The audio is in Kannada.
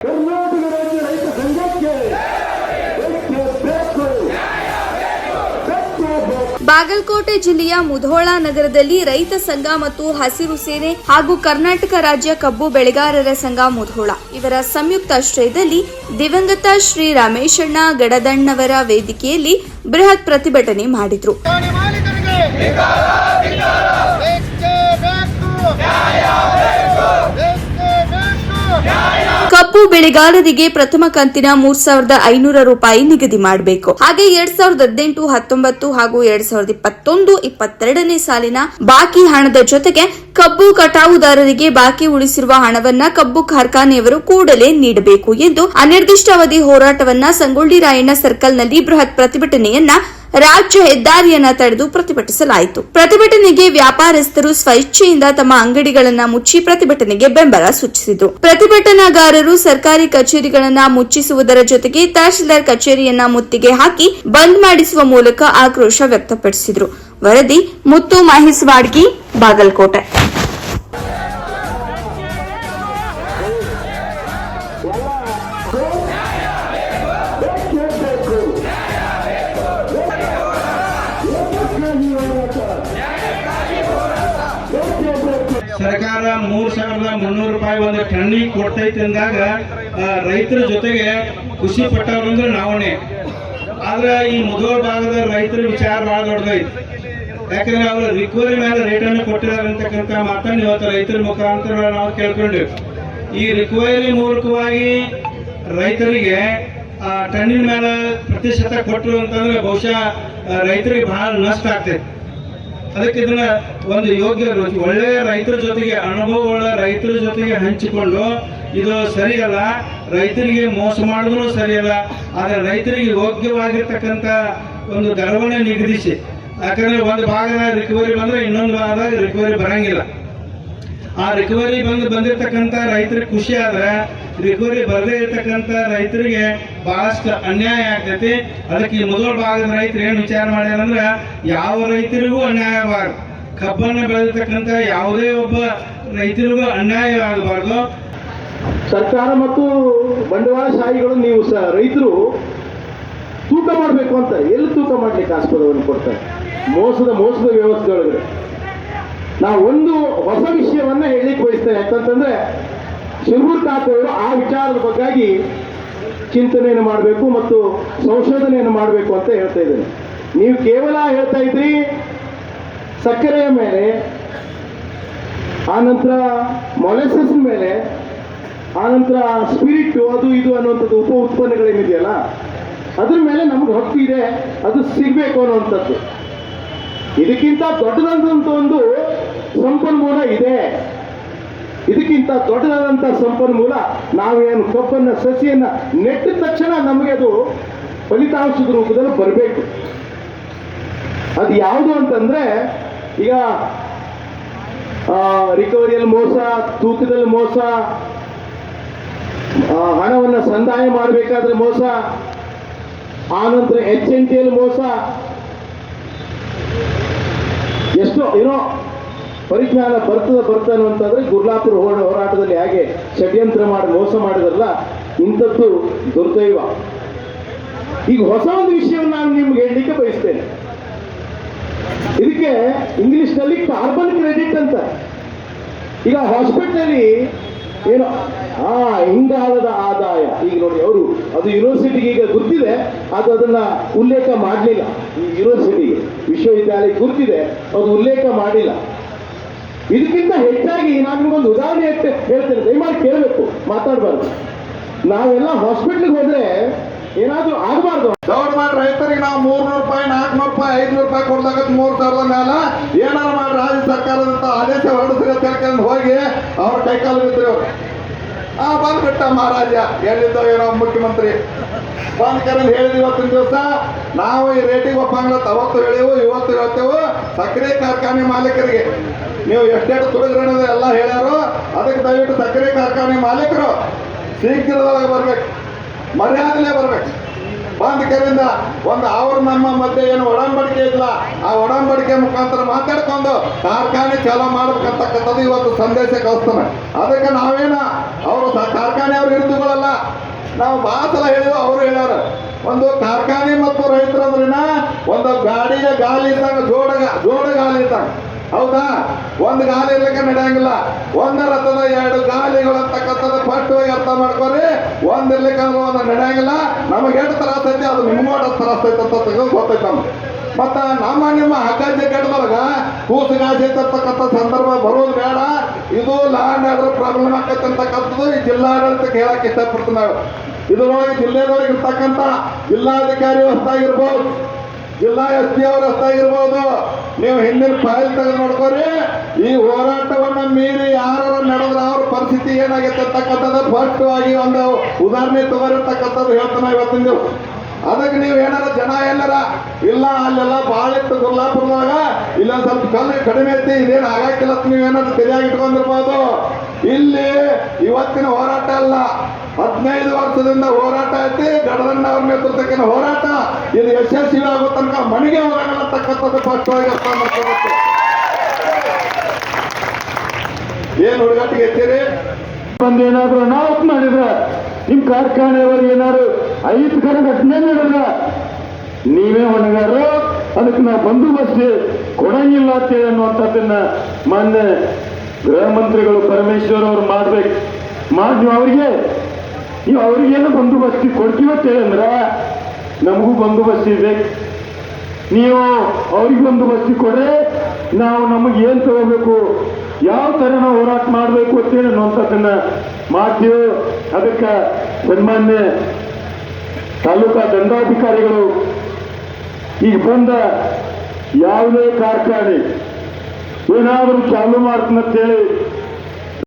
ಕರ್ನಾಟಕ ರಾಜ್ಯ ರೈತ ಸಂಘಕ್ಕೆ ಬಾಗಲಕೋಟೆ ಜಿಲ್ಲೆಯ ಮುಧೋಳ ನಗರದಲ್ಲಿ ರೈತ ಸಂಘ ಮತ್ತು ಹಸಿರು ಸೇನೆ ಹಾಗೂ ಕರ್ನಾಟಕ ರಾಜ್ಯ ಕಬ್ಬು ಬೆಳೆಗಾರರ ಸಂಘ ಮುಧೋಳ. ಇವರ ಸಂಯುಕ್ತಾಶ್ರಯದಲ್ಲಿ ದಿವಂಗತ ಶ್ರೀ ರಮೇಶಣ್ಣ ಗಡದಣ್ಣವರ ವೇದಿಕೆಯಲ್ಲಿ ಬೃಹತ್ ಪ್ರತಿಭಟನೆ ಮಾಡಿದ್ರು. ಕಬ್ಬು ಬೆಳೆಗಾರರಿಗೆ ಪ್ರಥಮ ಕಂತಿನ ಮೂರ್ ಸಾವಿರದ ಐನೂರ ರೂಪಾಯಿ ನಿಗದಿ ಮಾಡಬೇಕು. ಹಾಗೆ ಎರಡ್ ಸಾವಿರದ ಹದಿನೆಂಟು, ಹತ್ತೊಂಬತ್ತು ಹಾಗೂ ಎರಡ್ ಸಾವಿರದ ಇಪ್ಪತ್ತೊಂದು, ಇಪ್ಪತ್ತೆರಡನೇ ಸಾಲಿನ ಬಾಕಿ ಹಣದ ಜೊತೆಗೆ ಕಬ್ಬು ಕಟಾವುದಾರರಿಗೆ ಬಾಕಿ ಉಳಿಸಿರುವ ಹಣವನ್ನ ಕಬ್ಬು ಕಾರ್ಖಾನೆಯವರು ಕೂಡಲೇ ನೀಡಬೇಕು ಎಂದು ಅನಿರ್ದಿಷ್ಟಾವಧಿ ಹೋರಾಟವನ್ನ ಸಂಗೊಳ್ಳಿ ರಾಯಣ್ಣ ಸರ್ಕಲ್ನಲ್ಲಿ ಬೃಹತ್ ಪ್ರತಿಭಟನೆಯನ್ನ ರಾಜ್ಯ ಹೆದ್ದಾರಿಯನ್ನ ತಡೆದು ಪ್ರತಿಭಟಿಸಲಾಯಿತು. ಪ್ರತಿಭಟನೆಗೆ ವ್ಯಾಪಾರಸ್ಥರು ಸ್ವಇಚ್ಛೆಯಿಂದ ತಮ್ಮ ಅಂಗಡಿಗಳನ್ನ ಮುಚ್ಚಿ ಪ್ರತಿಭಟನೆಗೆ ಬೆಂಬಲ ಸೂಚಿಸಿದರು ಪ್ರತಿಭಟನಾಗಾರರು ಸರ್ಕಾರಿ ಕಚೇರಿಗಳನ್ನ ಮುಚ್ಚಿಸುವುದರ ಜೊತೆಗೆ ತಹಶೀಲ್ದಾರ್ ಕಚೇರಿಯನ್ನ ಮುತ್ತಿಗೆ ಹಾಕಿ ಬಂದ್ ಮಾಡಿಸುವ ಮೂಲಕ ಆಕ್ರೋಶ ವ್ಯಕ್ತಪಡಿಸಿದರು. ವರದಿ ಮುತ್ತು ಮಹೇಶ್ ವಾಡ್ಗಿ, ಬಾಗಲಕೋಟೆ. ಸರ್ಕಾರ ಮೂರ್ ಸಾವಿರದ ಮುನ್ನೂರು ರೂಪಾಯಿ ಒಂದು ಟನ್ನಿಗೆ ಕೊಡ್ತೈತಿ ಅಂದಾಗ ರೈತರ ಜೊತೆಗೆ ಖುಷಿ ಪಟ್ಟವ್ರಂದ್ರೆ ನಾವೇ ಆದ್ರೆ ಈ ಮುಧೋಳ ಭಾಗದ ರೈತರ ವಿಚಾರ ಬಹಳ ದೊಡ್ಡದೈತಿ. ಯಾಕಂದ್ರೆ ಅವರು ರಿಕವರಿ ಮೇಲೆ ರೇಟ್ ಅನ್ನು ಕೊಟ್ಟಿದ್ದಾರೆ ಅಂತಕ್ಕಂಥ ಮಾತನ್ನು ಇವತ್ತು ರೈತರ ಮುಖಾಂತರ ನಾವು ಕೇಳ್ಕೊಂಡ್ವಿ. ಈ ರಿಕವರಿ ಮೂಲಕವಾಗಿ ರೈತರಿಗೆ, ಆ, ಟನ್ನಿನ ಮೇಲೆ ಪ್ರತಿಶತ ಕೊಟ್ಟರು ಅಂತಂದ್ರೆ ಬಹುಶಃ ರೈತರಿಗೆ ಬಹಳ ನಷ್ಟ ಆಗ್ತೈತಿ. ಅದಕ್ಕೆ ಇದನ್ನ ಒಂದು ಯೋಗ್ಯ ಒಳ್ಳೆಯ ರೈತರ ಜೊತೆಗೆ, ಅನುಭವವುಳ್ಳ ರೈತರ ಜೊತೆಗೆ ಹಂಚಿಕೊಂಡು, ಇದು ಸರಿಯಲ್ಲ. ರೈತರಿಗೆ ಮೋಸ ಮಾಡಿದ್ರು ಸರಿಯಲ್ಲ. ಆದರೆ ರೈತರಿಗೆ ಯೋಗ್ಯವಾಗಿರ್ತಕ್ಕಂಥ ಒಂದು ದರವನ್ನು ನಿಗದಿಸಿ. ಯಾಕಂದ್ರೆ ಒಂದು ಭಾಗದ ರಿಕವರಿ ಬಂದ್ರೆ ಇನ್ನೊಂದು ಭಾಗದಾಗ ರಿಕವರಿ ಬರಂಗಿಲ್ಲ. ಆ ರಿಕವರಿ ಬಂದು ಬಂದಿರತಕ್ಕಂತ ರೈತರಿಗೆ ಖುಷಿ ಆದ್ರೆ ರಿಕವರಿ ಬರದೇ ಇರತಕ್ಕಂತ ರೈತರಿಗೆ ಬಹಳಷ್ಟು ಅನ್ಯಾಯ ಆಗ್ತೈತಿ. ಅದಕ್ಕೆ ಈ ಮೊದಲ ಭಾಗದ ರೈತರು ಏನು ವಿಚಾರ ಮಾಡ್ಯಾರ ಅಂದ್ರೆ ಯಾವ ರೈತರಿಗೂ ಅನ್ಯಾಯ ಆಗಬಾರ್ದು. ಕಬ್ಬನ್ನು ಬೆಳೆದಿರ್ತಕ್ಕಂಥ ಯಾವುದೇ ಒಬ್ಬ ರೈತರಿಗೂ ಅನ್ಯಾಯ ಆಗಬಾರ್ದು. ಸರ್ಕಾರ ಮತ್ತು ಬಂಡವಾಳಶಾಹಿಗಳು ನೀವು ಸಹ ರೈತರು ತೂಕ ಮಾಡಬೇಕು ಅಂತ ಎಲ್ಲಿ ತೂಕ ಮಾಡಲಿಕ್ಕೆ ಆಸ್ಪದವನ್ನು ಕೊಡ್ತಾರೆ? ಮೋಸದ ಮೋಸದ ವ್ಯವಸ್ಥೆ ಒಳಗಡೆ ನಾವು ಒಂದು ಹೊಸ ವಿಷಯವನ್ನ ಹೇಳಲಿಕ್ಕೆ ಬಯಸ್ತೇನೆ. ಯಾಕಂತಂದ್ರೆ ತಾತವರು ಆ ವಿಚಾರದ ಬಗ್ಗಾಗಿ ಚಿಂತನೆಯನ್ನು ಮಾಡಬೇಕು ಮತ್ತು ಸಂಶೋಧನೆಯನ್ನು ಮಾಡಬೇಕು ಅಂತ ಹೇಳ್ತಾ ಇದ್ದೇನೆ. ನೀವು ಕೇವಲ ಹೇಳ್ತಾ ಇದ್ರಿ, ಸಕ್ಕರೆಯ ಮೇಲೆ ಆನಂತರ ಮೊಲೆಸಸ್ ಮೇಲೆ ಆನಂತರ ಸ್ಪಿರಿಟ್ ಅದು ಇದು ಅನ್ನುವಂಥದ್ದು ಉಪ ಉತ್ಪನ್ನಗಳೇನಿದೆಯಲ್ಲ, ಅದ್ರ ಮೇಲೆ ನಮ್ಗೆ ಹಕ್ಕು ಇದೆ, ಅದು ಸಿಗಬೇಕು ಅನ್ನುವಂಥದ್ದು. ಇದಕ್ಕಿಂತ ದೊಡ್ಡದಾದಂಥ ಒಂದು ಸಂಪನ್ಮೂಲ ಇದೆ. ಇದಕ್ಕಿಂತ ದೊಡ್ಡದಾದಂಥ ಸಂಪನ್ಮೂಲ ನಾವೇನು ಕಬ್ಬನ್ನ, ಸಸಿಯನ್ನ ನೆಟ್ಟ ತಕ್ಷಣ ನಮಗೆ ಅದು ಫಲಿತಾಂಶದ ರೂಪದಲ್ಲಿ ಬರಬೇಕು. ಅದು ಯಾವುದು ಅಂತಂದ್ರೆ, ಈಗ ರಿಕವರಿಯಲ್ಲಿ ಮೋಸ, ತೂಕದಲ್ಲಿ ಮೋಸ ಹಣವನ್ನ ಸಂದಾಯ ಮಾಡಬೇಕಾದ್ರೆ ಮೋಸ ಆನಂತರ ಎಚ್ ಎನ್ ಟಿಯಲ್ಲಿ ಮೋಸ ಎಷ್ಟೋ, ಏನೋ ಪರಿಜ್ಞಾನ ಬರ್ತದ ಬರ್ತಾನೆ ಅಂತಂದ್ರೆ ಗುರ್ಲಾಪುರ ಹೋರಾಟದಲ್ಲಿ ಹೇಗೆ ಷಡ್ಯಂತ್ರ ಮಾಡಿ ಮೋಸ ಮಾಡಿದ್ರಲ್ಲ, ಇಂಥದ್ದು ದುರ್ದೈವ. ಈಗ ಹೊಸ ಒಂದು ವಿಷಯವನ್ನು ನಾನು ನಿಮ್ಗೆ ಹೇಳಲಿಕ್ಕೆ ಬಯಸ್ತೇನೆ. ಇದಕ್ಕೆ ಇಂಗ್ಲಿಷ್ನಲ್ಲಿ ಕಾರ್ಬನ್ ಕ್ರೆಡಿಟ್ ಅಂತ. ಈಗ ಹಾಸ್ಪಿಟಲ್ ಏನು? ಆ, ಇಂಗಾಲದ ಆದಾಯ. ಈಗ ನೋಡಿ ಅವರು, ಅದು ಯೂನಿವರ್ಸಿಟಿಗೆ ಈಗ ಗೊತ್ತಿದೆ ಅದು ಅದನ್ನ ಉಲ್ಲೇಖ ಮಾಡಲಿಲ್ಲ. ಈ ಯೂನಿವರ್ಸಿಟಿಗೆ ವಿಶ್ವವಿದ್ಯಾಲಯ ಗೊತ್ತಿದೆ ಅದು ಉಲ್ಲೇಖ ಮಾಡಿಲ್ಲ. ಇದಕ್ಕಿಂತ ಹೆಚ್ಚಾಗಿ ನಾನು ನಿಮಗೊಂದು ಉದಾಹರಣೆ ಹೇಳ್ತೀನಿ. ದಯಮಾಡಿ ಕೇಳಬೇಕು, ಮಾತಾಡಬಾರ್ದು. ನಾವೆಲ್ಲ ಹಾಸ್ಪಿಟ್ಲಿಗೆ ಹೋದ್ರೆ ಏನಾದ್ರೂ ಆಗಬಾರ್ದು. ಗೌರ್ಮೆಂಟ್ ರೈತರಿಗೆ ನಾವು ಮೂರ್ನೂರು ರೂಪಾಯಿ ನಾಲ್ಕುನೂರು ಐದ್ನೂರು ರೂಪಾಯಿ ಕೊಡ್ಲಾಗತ್ತೆ ಮೂರು ಸಾವಿರದ ಮೇಲೆ ಏನಾರ ಮಾಡಿ ರಾಜ್ಯ ಸರ್ಕಾರದಂತ ಆದೇಶ ಹೊರಡಿಸಿದ ತಿಳ್ಕೊಂಡು ಹೋಗಿ ಅವ್ರ ಕೈಕಾಲು ಬಿದ್ರಿ. ಆ, ಬಂದ್ಬಿಟ್ಟ ಮಹಾರಾಜ. ಎಲ್ಲಿದ್ದೋ ಏನೋ ಮುಖ್ಯಮಂತ್ರಿ. ಬಂದ್ಕರಲ್ಲಿ ಹೇಳಿದ ಇವತ್ತಿನ ದಿವಸ, ನಾವು ಈ ರೇಟಿಗೆ ಒಪ್ಪಂಗ್ಲತ್ತ ಅವತ್ತು ಹೇಳಿವು, ಇವತ್ತು ಹೇಳ್ತೇವು, ಸಕ್ಕರೆ ಕಾರ್ಖಾನೆ ಮಾಲೀಕರಿಗೆ. ನೀವು ಎಷ್ಟೆಷ್ಟು ತುಳಿದ್ರಣದ ಎಲ್ಲ ಹೇಳ್ಯಾರು, ಅದಕ್ಕೆ ದಯವಿಟ್ಟು ಸಕ್ಕರೆ ಕಾರ್ಖಾನೆ ಮಾಲೀಕರು ಶೀಘ್ರದೊಳಗೆ ಬರ್ಬೇಕು. ಮರ್ಯಾದಲೇ ಬರ್ಬೇಕು. ಬಂದ ಕರಿಂದ ಒಂದು ಅವ್ರ ನಮ್ಮ ಮಧ್ಯೆ ಏನು ಒಡಂಬಡಿಕೆ ಇಲ್ಲ, ಆ ಒಡಂಬಡಿಕೆ ಮುಖಾಂತರ ಮಾತಾಡ್ಕೊಂಡು ಕಾರ್ಖಾನೆ ಚಲ ಮಾಡ್ಬೇಕಂತಕ್ಕಂಥದ್ದು ಇವತ್ತು ಸಂದೇಶ ಕಳಿಸ್ತಾನೆ. ಅದಕ್ಕೆ ನಾವೇನ, ಅವರು ಕಾರ್ಖಾನೆ ಅವರು ಹಿಡಿದುಕೊಳ್ಳಲ್ಲ. ನಾವು ಭಾಳ ಹೇಳಿದ್ರು, ಅವರು ಹೇಳ್ಯಾರ. ಒಂದು ಕಾರ್ಖಾನೆ ಮತ್ತು ರೈತರು ಅಂದ್ರಿನ, ಒಂದು ಗಾಡಿಗೆ ಗಾಲಿ ಇದ್ದಾಗ ಜೋಡ ಜೋಡ ಗಾಲಿ ಇದ್ದಾಗ. ಹೌದಾ? ಒಂದು ಗಾಲಿ ಇರ್ಲಿಕ್ಕೆ ನಡೆಯಂಗಿಲ್ಲ. ಒಂದು ರಥದ ಎರಡು ಗಾಲಿಗಳು ಪಟ್ಟವಾಗಿ ಅರ್ಥ ಮಾಡ್ಕೊರಿ ಒಂದ್ ಇರ್ಲಿಕ್ಕಂದ್ರೆ ಒಂದು ನಡೆಯಂಗಿಲ್ಲ ನಮಗೆ ಎಷ್ಟು ತ್ರಾಸ ಐತಿ ಅದು ನಿಮ್ಗೆ ತ್ರಾಸ ಐತೆ ಅಂತ ಗೊತ್ತೈತೆ ನಮ್ಗೆ. ಮತ್ತ ನಮ್ಮ ನಿಮ್ಮ ಹಗ್ಗ ಕೆಟ್ಟದಾಗ ಕೂಸು ಗಾಜಿ ಅಂತಕ್ಕಂಥ ಸಂದರ್ಭ ಬರೋದು ಬೇಡ. ಇದು ಲ್ಯಾಂಡ್ ಆರ್ಡರ್ ಪ್ರಾಬ್ಲಮ್ ಆಕೈತೆ ಅಂತಕ್ಕಂಥದ್ದು ಈ ಜಿಲ್ಲಾಡಳಿತಕ್ಕೆ ಹೇಳಕ್ ಇಷ್ಟಪಡ್ತೀನಿ ನಾವು. ಇದರೊಳಗೆ ಜಿಲ್ಲೆದೊಳಗೆ ಇರ್ತಕ್ಕಂಥ ಜಿಲ್ಲಾಧಿಕಾರಿ ಹೊಸ್ತಾಗಿರ್ಬೋದು ಜಿಲ್ಲಾ ಎಸ್ ಪಿ ನೀವು ಹಿಂದಿನ ಫೈಲ್ ತೆಗೆದು ನೋಡ್ಕೋರಿ. ಈ ಹೋರಾಟವನ್ನ ಮೀರಿ ಯಾರು ನಡೆದ್ರೆ ಅವ್ರ ಪರಿಸ್ಥಿತಿ ಏನಾಗೈತೆ ಅಂತಕ್ಕಂಥದ್ದು ಆಗಿ ಒಂದು ಉದಾಹರಣೆ ತಗೋರಿರ್ತಕ್ಕಂಥದ್ದು ಹೇಳ್ತಾನೆ ಇವತ್ತಿನ ದಿವಸ. ಅದಕ್ಕೆ ನೀವು ಏನಾರ ಜನ ಏನಾರ ಇಲ್ಲ, ಅಲ್ಲೆಲ್ಲ ಭಾಳ ಇತ್ತು ಬಂದಾಗ ಇಲ್ಲ ಸ್ವಲ್ಪ ಕಲ್ಲು ಕಡಿಮೆ ಐತಿ, ಇದೇನು ಆಗಾಕಿಲ್ಲ ನೀವೇನಾದ್ರು ಸರಿಯಾಗಿ ಇಟ್ಕೊಂಡಿರ್ಬೋದು. ಇಲ್ಲಿ ಇವತ್ತಿನ ಹೋರಾಟ ಅಲ್ಲ. ಹದಿನೈದು ವರ್ಷದಿಂದ ಹೋರಾಟ ಐತಿ ಗಡದಣ್ಣ ಅವ್ರ ನೇತೃತ್ವಕ್ಕೆ ಹೋರಾಟ. ಇದು ಯಶಸ್ವಿ ಆಗೋ ತನಕ ಮನೆಗೆ ಹೋಗಲ್ಲ ಪಕ್ಷವಾಗಿ ಅರ್ಥ ಮಾಡ್ಕೋಬೇಕು. ಏನು ಹುಡುಗಾಟಿಗೆ ಎತ್ತೀರಿ? ಬಂದು ಏನಾದ್ರು ಅನಾಹುತ ಮಾಡಿದ್ರ, ನಿಮ್ ಕಾರ್ಖಾನೆಯವರು ಏನಾದ್ರು ಕರೆ ಘಟನೆ ನಡೆದ್ರ ನೀವೇ ಹೊಣೆಗಾರರು, ಅದಕ್ಕೆ ನಾವು ಬಂದೋಬಸ್ತ್ ಕೊಡಂಗಿಲ್ಲ ಅಂತೇಳಿ ಅನ್ನುವಂಥದ್ದನ್ನ ಮಾನ್ಯ ಗೃಹ ಮಂತ್ರಿಗಳು ಪರಮೇಶ್ವರ್ ಅವರು ಮಾಡ್ಬೇಕು. ಮಾಡಿ ಅವ್ರಿಗೆ. ನೀವು ಅವ್ರಿಗೇನು ಬಂದೋಬಸ್ತಿ ಕೊಡ್ತೀವಿ ಅಂತೇಳಿ ಅಂದ್ರ ನಮಗೂ ಬಂದೋಬಸ್ತಿ ಇದೆ. ನೀವು ಅವ್ರಿಗೆ ಒಂದು ಬಸ್ತಿ ಕೊಡ್ರೆ, ನಾವು ನಮಗೆ ಏನು ತಗೋಬೇಕು, ಯಾವ ಥರ ನಾವು ಹೋರಾಟ ಮಾಡಬೇಕು ಅಂತೇಳಿ ಅನ್ನುವಂಥದ್ದನ್ನ ಮಾಡ್ತೀವಿ. ಅದಕ್ಕೆ ಸನ್ಮಾನ್ಯ ತಾಲೂಕಾ ದಂಡಾಧಿಕಾರಿಗಳು ಈಗ ಬಂದ ಯಾವುದೇ ಕಾರ್ಖಾನೆ ಏನಾದರೂ ಚಾಲು ಮಾಡ್ತೀನಂತೇಳಿ